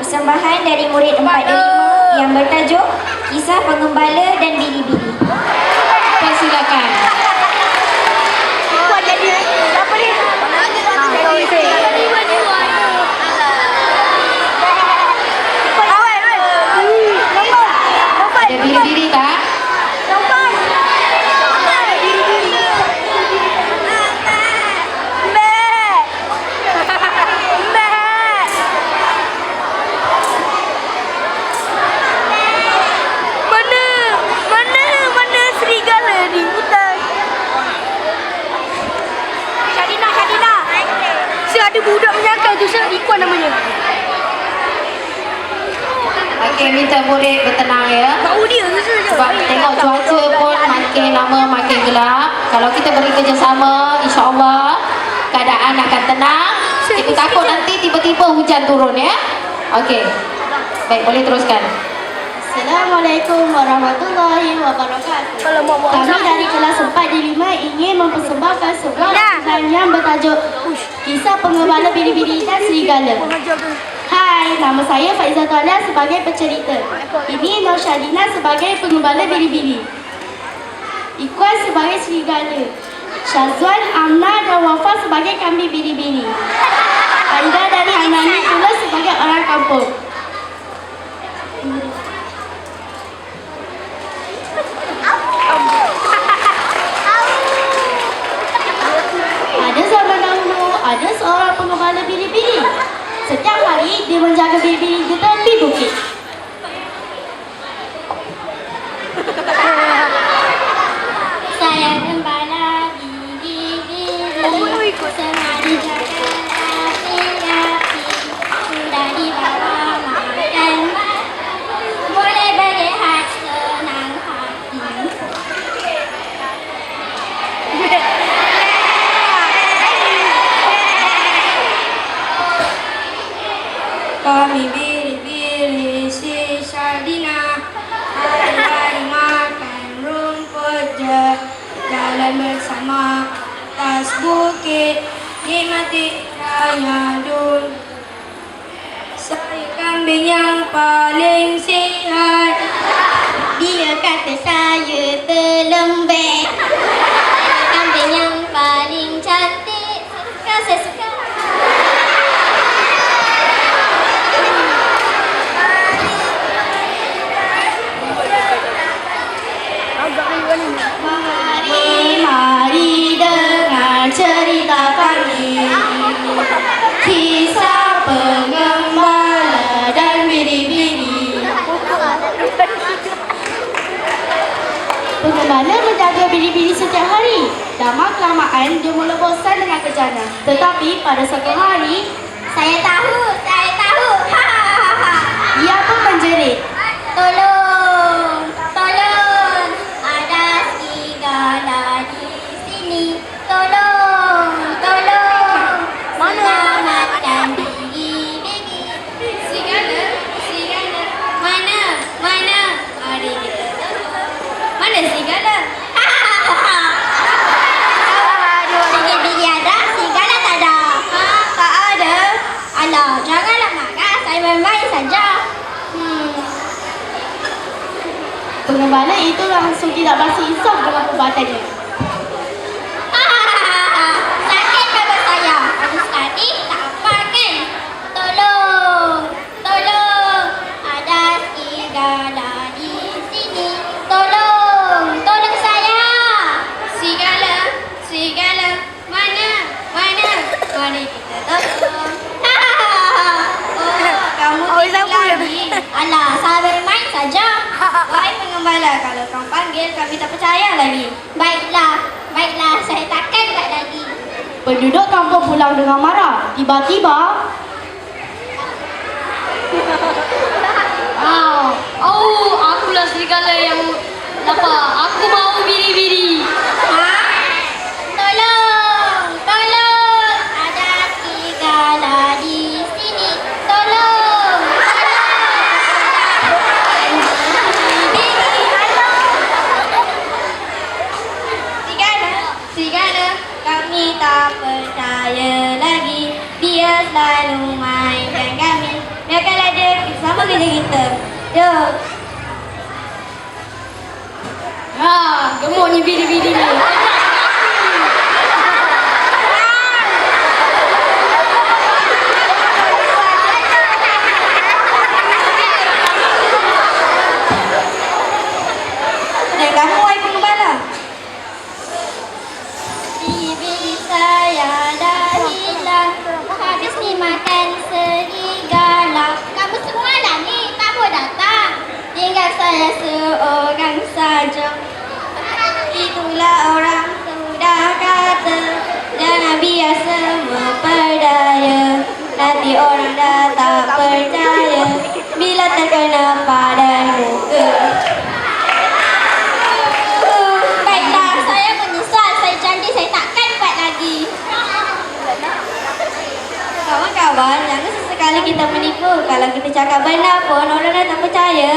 Persembahan dari murid 4 dan 5 yang bertajuk Kisah Pengembala dan Bili-Bili. Persilakan. Ada budak menyangkal tu, Syah. Ikuan namanya. Okey, minta murid bertenang ya. Tahu dia? Sebab tengok cuaca pun makin lama makin gelap. Kalau kita beri kerjasama, insya-Allah keadaan akan tenang. Kita takut nanti tiba-tiba hujan turun ya. Okey. Baik, boleh teruskan. Assalamualaikum warahmatullahi wabarakatuh. Kalau Kami dari kelas 4 di 5 ingin mempersembahkan sebuah Nah. kisah yang bertajuk Kisah Pengembala Biri-Biri dan Serigala. Hai, nama saya Faizah Talia sebagai pencerita. Ini Nur Syadina sebagai pengembala biri-biri. Ikuan sebagai serigala. Syazwan, Amna dan Wafa sebagai kambing biri-biri. Aida dari Anani pula sebagai orang kampung. Bersama atas bukit Nikmati raya dulu Saya kambing yang paling sihat. Dia kata saya terlembek Pengembala menjaga biri-biri setiap hari? Lama kelamaan dia mula bosan dengan kerjanya. Tetapi pada satu hari Saya tahu, saya tahu. Ia pun menjerit. Tolong, tolong Ada serigala di sini Tolong, tolong Selamatkan biri-biri Serigala? Serigala? Mana? Mana? Mari kita tengok Mana serigala? Biri-biri ada, serigala tak ada Ha? Tak ada Alah, janganlah marah. Saya main-main saja. Hmm. Pengembala itu langsung tidak basi insaf dengan perbuatannya. Tak percaya lagi Baiklah, baiklah, saya takkan buat lagi. Penduduk kampung pulang dengan marah. Tiba-tiba, Ah, oh, akulah serigala yang lapar. Aku mau biri-biri. Kerja kita. Jom. Ha, gemuknya biri-biri ni. Saja Itulah orang sudah kata Jangan biar semua berdaya Nanti orang dah tak percaya Bila terkena padan muka. Uh, Baiklah, saya menyesal Saya janji saya takkan buat lagi. Kawan-kawan, jangan sesekali kita menipu. Kalau kita cakap benar pun orang dah tak percaya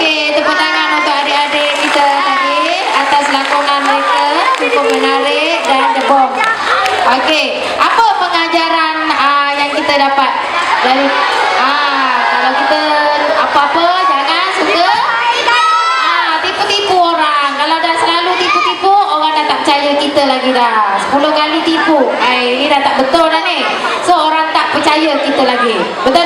Okey, tepuk tangan untuk adik-adik kita tadi atas lakonan mereka cukup menarik dan debong. Okey, apa pengajaran uh, yang kita dapat dari ah kalau kita apa-apa jangan suka ah tipu-tipu orang. Kalau dah selalu tipu-tipu orang dah tak percaya kita lagi dah. 10 kali tipu. Ai ini dah tak betul dah ni. So orang tak percaya kita lagi. Betul